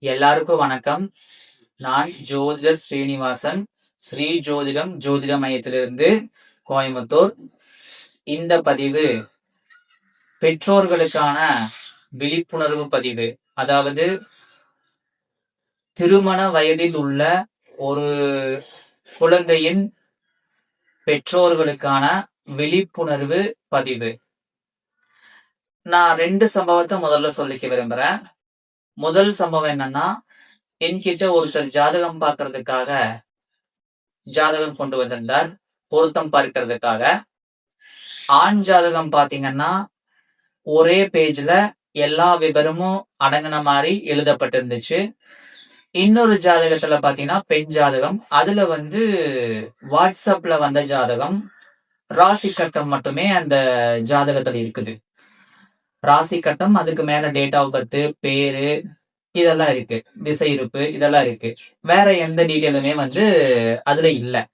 எல்லாருக்கும் வணக்கம். நான் ஜோதிடர் ஸ்ரீனிவாசன். ஸ்ரீ ஜோதிடம் ஜோதிட மையத்திலிருந்து கோயம்புத்தூர். இந்த பதிவு பெற்றோர்களுக்கான விழிப்புணர்வு பதிவு. அதாவது திருமண வயதில் உள்ள ஒரு குழந்தையின் பெற்றோர்களுக்கான விழிப்புணர்வு பதிவு. நான் ரெண்டு சம்பவத்தை முதல்ல சொல்லிக்க விரும்புறேன். முதல் சம்பவம் என்னன்னா என்கிட்ட ஒருத்தர் ஜாதகம் பார்க்கறதுக்காக ஜாதகம் கொண்டு வந்திருந்தார். பொருத்தம் பார்க்கறதுக்காக. ஆண் ஜாதகம் பாத்தீங்கன்னா ஒரே பேஜ்ல எல்லா விவரமும் அடங்கின மாதிரி எழுதப்பட்டிருந்துச்சு. இன்னொரு ஜாதகத்துல பாத்தீங்கன்னா பெண் ஜாதகம். அதுல வந்து வாட்ஸ்அப்ல வந்த ஜாதகம். ராசி கட்டம் மட்டுமே அந்த ஜாதகத்துல இருக்குது. ராசி கட்டம் அதுக்கு மேல டேட் ஆஃப் பர்த் பேரு இதெல்லாம் இருக்கு. திசை இருப்பு இதெல்லாம் இருக்கு. வேற எந்த டீட்டெயிலுமே வந்து அதுல இல்ல.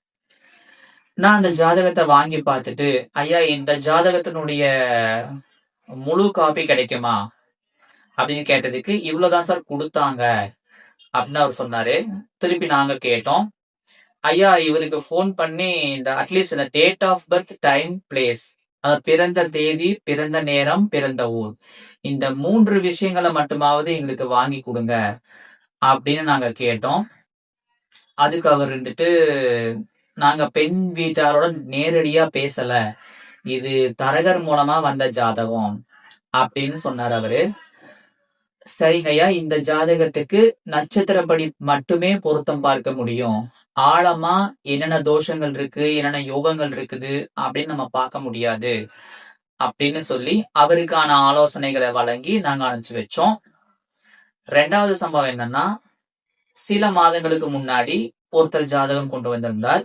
நான் அந்த ஜாதகத்தை வாங்கி பார்த்துட்டு ஐயா இந்த ஜாதகத்தினுடைய முழு காப்பி கிடைக்குமா? அப்படின்னு கேட்டதுக்கு இவ்வளவுதான் சார் கொடுத்தாங்க. அப்படின்னு அவர் சொன்னாரு. திருப்பி நாங்க கேட்டோம். ஐயா இவருக்கு ஃபோன் பண்ணி இந்த அட்லீஸ்ட் இந்த date of birth time place பிறந்த தேதி பிறந்த நேரம் பிறந்த ஊர். இந்த மூன்று விஷயங்களை மட்டுமாவது எங்களுக்கு வாங்கி கொடுங்க அப்படின்னு நாங்க கேட்டோம். அதுக்கு அவர் இருந்துட்டு நாங்க பெண் வீட்டாரோட நேரடியா பேசல. இது தரகர் மூலமா வந்த ஜாதகம் அப்படின்னு சொன்னார் அவரு. சரிங்கய்யா இந்த ஜாதகத்துக்கு நட்சத்திரப்படி மட்டுமே பொருத்தம் பார்க்க முடியும். ஆழமா என்னென்ன தோஷங்கள் இருக்கு என்னென்ன யோகங்கள் இருக்குது அப்படின்னு நம்ம பார்க்க முடியாது. அப்படின்னு சொல்லி அவருக்கான ஆலோசனைகளை வழங்கி நாங்க அனுப்பிச்சு வச்சோம். ரெண்டாவது சம்பவம் என்னன்னா சில மாதங்களுக்கு முன்னாடி ஒருத்தர் ஜாதகம் கொண்டு வந்திருந்தார்.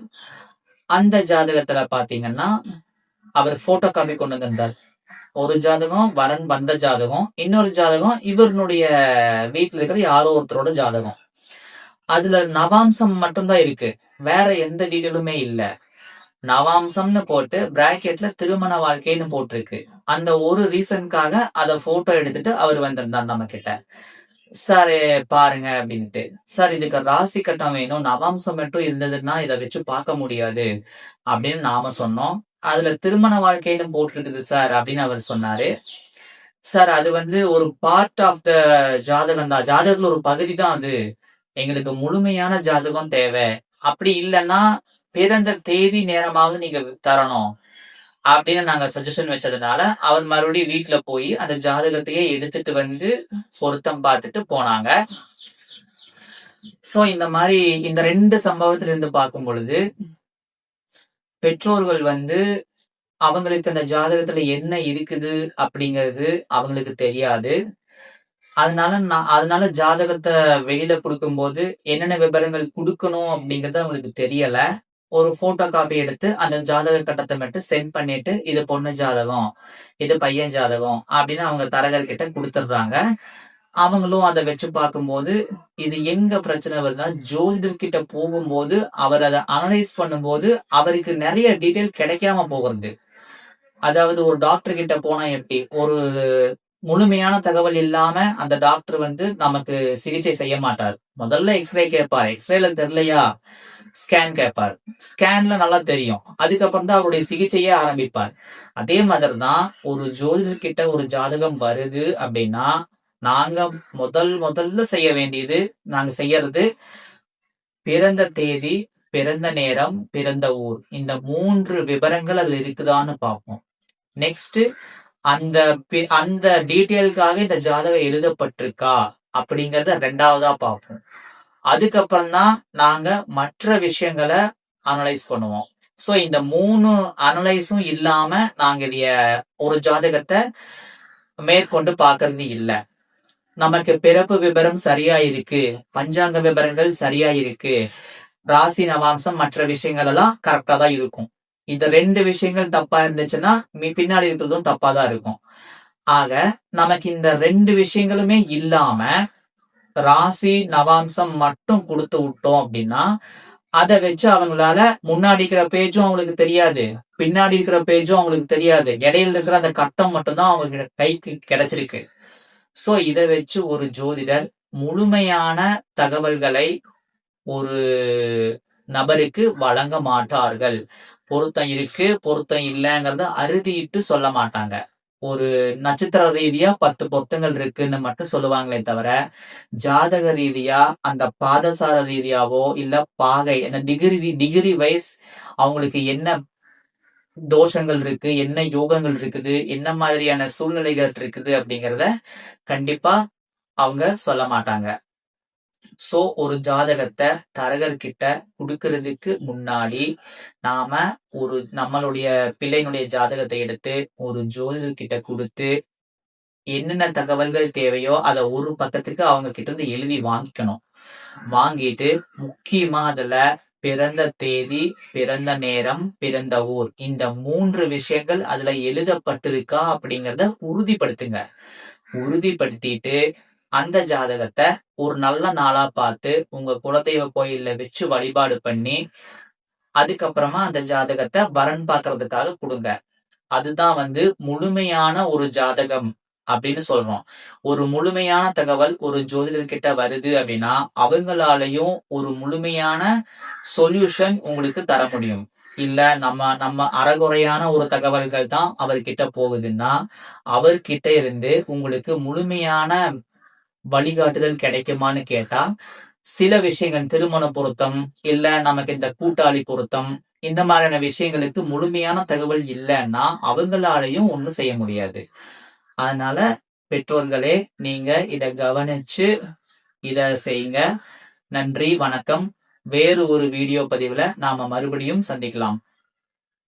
அந்த ஜாதகத்துல பாத்தீங்கன்னா அவர் போட்டோ காப்பி கொண்டு வந்திருந்தார். ஒரு ஜாதகம் வரன் வந்த ஜாதகம் இன்னொரு ஜாதகம் இவருடைய வீட்டுல இருக்கிற யாரோ ஒருத்தரோட ஜாதகம். அதுல நவாம்சம் மட்டும்தான் இருக்கு. வேற எந்த டீட்டெயிலுமே இல்ல. நவாம்சம்னு போட்டு பிராக்கெட்ல திருமண வாழ்க்கைன்னு போட்டிருக்கு. அந்த ஒரு ரீசனுக்காக அத போட்டோ எடுத்துட்டு அவர் வந்திருந்தார் நம்ம கிட்ட சார் பாருங்க அப்படின்ட்டு சார் இதுக்கு ராசி கட்டம் வேணும். நவாம்சம் மட்டும் இருந்ததுன்னா இதை வச்சு பார்க்க முடியாது அப்படின்னு நாம சொன்னோம். அதுல திருமண வாழ்க்கைன்னு போட்டிருக்குது சார் அப்படின்னு அவர் சொன்னாரு. சார் அது வந்து ஒரு பார்ட் ஆஃப் த ஜாதகம் தான் ஜாதகத்துல ஒரு பகுதி தான் அது. எங்களுக்கு முழுமையான ஜாதகம் தேவை. அப்படி இல்லைன்னா பிறந்த தேதி நேரமாவது நீங்க தரணும். அப்படின்னு நாங்க சஜஷன் வச்சதுனால அவர் மறுபடியும் வீட்டுல போய் அந்த ஜாதகத்தையே எடுத்துட்டு வந்து பொருத்தம் பார்த்துட்டு போனாங்க. சோ இந்த மாதிரி இந்த ரெண்டு சம்பவத்துல இருந்து பார்க்கும் பொழுது பெற்றோர்கள் வந்து அவங்களுக்கு அந்த ஜாதகத்துல என்ன இருக்குது அப்படிங்கிறது அவங்களுக்கு தெரியாது. அதனால நான் அதனால ஜாதகத்தை வெளியில கொடுக்கும்போது என்னென்ன விவரங்கள் கொடுக்கணும் அப்படிங்கிறது அவங்களுக்கு தெரியல. ஒரு போட்டோ காப்பி எடுத்து அந்த ஜாதக கட்டத்தை மட்டும் சென்ட் பண்ணிட்டு இது பொண்ணு ஜாதகம் இது பையன் ஜாதகம் அப்படின்னு அவங்க தரகர்கிட்ட கொடுத்துடுறாங்க. அவங்களும் அதை வச்சு பார்க்கும்போது இது எங்க பிரச்சனை வருதுன்னா ஜோதிடர் கிட்ட போகும்போது அவர் அதை அனலைஸ் பண்ணும்போது அவருக்கு நிறைய டீட்டெயில் கிடைக்காம போகிறது. அதாவது ஒரு டாக்டர் கிட்ட போனா எப்படி? ஒரு முழுமையான தகவல் இல்லாம அந்த டாக்டர் வந்து நமக்கு சிகிச்சை செய்ய மாட்டார். முதல்ல எக்ஸ்ரே கேட்பார். எக்ஸ்ரேல தெரியலையா? ஸ்கேன் கேட்பார். ஸ்கேன்ல நல்லா தெரியும். அதுக்கப்புறம் தான் அவருடைய சிகிச்சையே ஆரம்பிப்பார். அதே மாதிரி தான் ஒரு ஜோதிடர் கிட்ட ஒரு ஜாதகம் வருது அப்படின்னா நாங்க முதல் முதல்ல செய்ய வேண்டியது நாங்க செய்யறது பிறந்த தேதி பிறந்த நேரம் பிறந்த ஊர். இந்த மூன்று விவரங்கள் அதுல இருக்குதான்னு பார்ப்போம். நெக்ஸ்ட் அந்த அந்த டீட்டெயிலுக்காக இந்த ஜாதகம் எழுதப்பட்டிருக்கா அப்படிங்கறத ரெண்டாவதா பார்ப்போம். அதுக்கப்புறம் தான் நாங்க மற்ற விஷயங்களை அனலைஸ் பண்ணுவோம். சோ இந்த மூணு அனலைஸும் இல்லாம நாங்க இதைய ஒரு ஜாதகத்தை மேற்கொண்டு பாக்குறது இல்லை. நமக்கு பிறப்பு விவரம் சரியா இருக்கு பஞ்சாங்க விவரங்கள் சரியா இருக்கு ராசி நவாம்சம் மற்ற விஷயங்கள் எல்லாம் கரெக்டா தான் இருக்கும். இந்த ரெண்டு விஷயங்கள் தப்பா இருந்துச்சுன்னா பின்னாடி இருக்கிறதும் தப்பா தான் இருக்கும். ஆக நமக்கு இந்த ரெண்டு விஷயங்களுமே இல்லாம ராசி நவாம்சம் மட்டும் கொடுத்து விட்டோம் அப்படின்னா அதை வச்சு அவங்களால முன்னாடி இருக்கிற பேஜும் அவங்களுக்கு தெரியாது பின்னாடி இருக்கிற பேஜும் அவங்களுக்கு தெரியாது. இடையில இருக்கிற அந்த கட்டம் மட்டும்தான் அவங்க கைக்கு கிடைச்சிருக்கு. சோ இதை வச்சு ஒரு ஜோதிடர் முழுமையான தகவல்களை ஒரு நபருக்கு வழங்க மாட்டார்கள். பொருத்தம் இருக்கு பொருத்தம் இல்லைங்கிறத அறுதிட்டு சொல்ல மாட்டாங்க. ஒரு நட்சத்திர ரீதியா பத்து பொருத்தங்கள் இருக்குன்னு மட்டும் சொல்லுவாங்களே தவிர ஜாதக ரீதியா அந்த பாதசார ரீதியாவோ இல்ல பாகை அந்த டிகிரி டிகிரி வைஸ் அவங்களுக்கு என்ன தோஷங்கள் இருக்கு என்ன யோகங்கள் இருக்குது என்ன மாதிரியான சூழ்நிலைகள் இருக்குது அப்படிங்கிறத கண்டிப்பா அவங்க சொல்ல மாட்டாங்க. சோ ஒரு ஜாதகத்தை தரகர்கிட்ட கொடுக்கறதுக்கு முன்னாடி நாம ஒரு நம்மளுடைய பிள்ளையினுடைய ஜாதகத்தை எடுத்து ஒரு ஜோதிடர்கிட்ட கொடுத்து என்னென்ன தகவல்கள் தேவையோ அதை ஒரு பக்கத்துக்கு அவங்க கிட்ட இருந்து எழுதி வாங்கிக்கணும். வாங்கிட்டு முக்கியமா அதுல பிறந்த தேதி பிறந்த நேரம் பிறந்த ஊர் இந்த மூன்று விஷயங்கள் அதுல எழுதப்பட்டிருக்கா அப்படிங்கறத உறுதிப்படுத்துங்க. உறுதிப்படுத்திட்டு அந்த ஜாதகத்தை ஒரு நல்ல நாளா பார்த்து உங்க குலதெய்வ கோயில்ல வச்சு வழிபாடு பண்ணி அதுக்கப்புறமா அந்த ஜாதகத்தை வரன் பாக்குறதுக்காக கொடுங்க. அதுதான் வந்து முழுமையான ஒரு ஜாதகம் அப்படின்னு சொல்றோம். ஒரு முழுமையான தகவல் ஒரு ஜோதிடர்கிட்ட வருது அப்படின்னா அவங்களாலையும் ஒரு முழுமையான சொல்யூஷன் உங்களுக்கு தர முடியும். இல்ல நம்ம நம்ம அறகுறையான ஒரு தகவல்கள் தான் அவர்கிட்ட போகுதுன்னா அவர்கிட்ட இருந்து உங்களுக்கு முழுமையான வழிகாட்டுதல் கிடைக்குமான்னு கேட்டா சில விஷயங்கள் திருமண பொருத்தம் இல்ல நமக்கு இந்த கூட்டாளி பொருத்தம் இந்த மாதிரியான விஷயங்களுக்கு முழுமையான தகவல் இல்லைன்னா அவங்களாலையும் ஒண்ணும் செய்ய முடியாது. அதனால பெற்றோர்களே நீங்க இத கவனிச்சு இத செய்யுங்க. நன்றி வணக்கம். வேறு ஒரு வீடியோ பதிவுல நாம மறுபடியும் சந்திக்கலாம்.